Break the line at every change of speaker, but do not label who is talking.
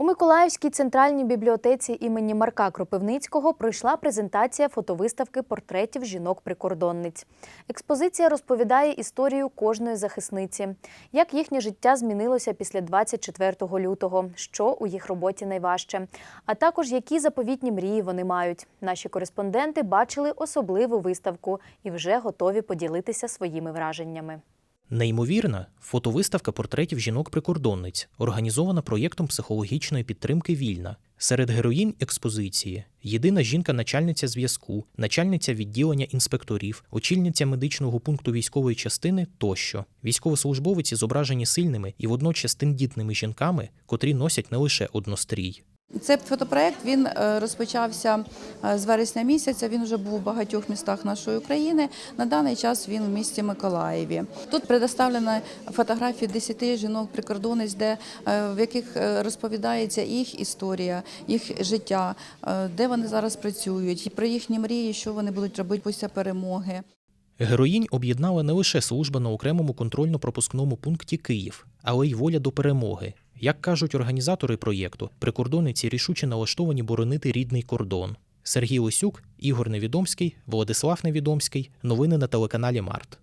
У Миколаївській центральній бібліотеці імені Марка Кропивницького пройшла презентація фотовиставки портретів жінок-прикордонниць. Експозиція розповідає історію кожної захисниці, як їхнє життя змінилося після 24 лютого, що у їх роботі найважче, а також які заповітні мрії вони мають. Наші кореспонденти бачили особливу виставку і вже готові поділитися своїми враженнями.
Неймовірна фотовиставка портретів жінок-прикордонниць, організована проєктом психологічної підтримки Вільна. Серед героїнь експозиції єдина жінка-начальниця зв'язку, начальниця відділення інспекторів, очільниця медичного пункту військової частини тощо. Військовослужбовиці зображені сильними і водночас тендітними жінками, котрі носять не лише однострій.
Цей фотопроект він е, розпочався е, з вересня місяця. Він вже був у багатьох містах нашої України. На даний час він в місті Миколаєві. Тут предоставлена фотографії 10 жінок прикордонниць, де е, в яких розповідається їх історія, їх життя, де вони зараз працюють, про їхні мрії, що вони будуть робити після перемоги.
Героїнь об'єднала не лише служба на окремому контрольно-пропускному пункті Київ, але й воля до перемоги. Як кажуть організатори проєкту, прикордонниці рішуче налаштовані боронити рідний кордон. Сергій Лисюк, Ігор Невідомський, Владислав Невідомський. Новини на телеканалі Март.